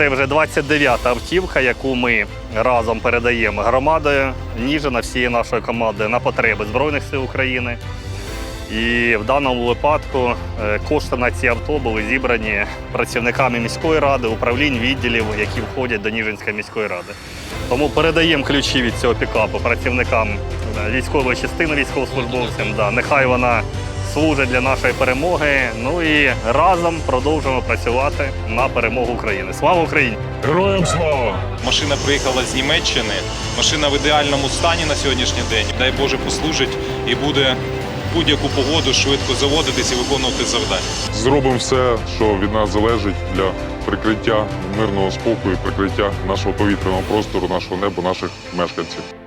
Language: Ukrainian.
Це вже 29-та автівка, яку ми разом передаємо громадою Ніжина всієї нашої команди на потреби Збройних сил України. І в даному випадку е, кошти на ці авто були зібрані працівниками міської ради, управлінь відділів, які входять до Ніжинської міської ради. Тому передаємо ключі від цього пікапу працівникам е, військової частини військовослужбовцям. Да, нехай вона служить для нашої перемоги. Ну і разом продовжуємо працювати на перемогу України. Слава Україні! Героям слава! Машина приїхала з Німеччини. Машина в ідеальному стані на сьогоднішній день. Дай Боже послужить і буде будь-яку погоду швидко заводитись і виконувати завдання. Зробимо все, що від нас залежить для прикриття мирного спокою, прикриття нашого повітряного простору, нашого неба, наших мешканців.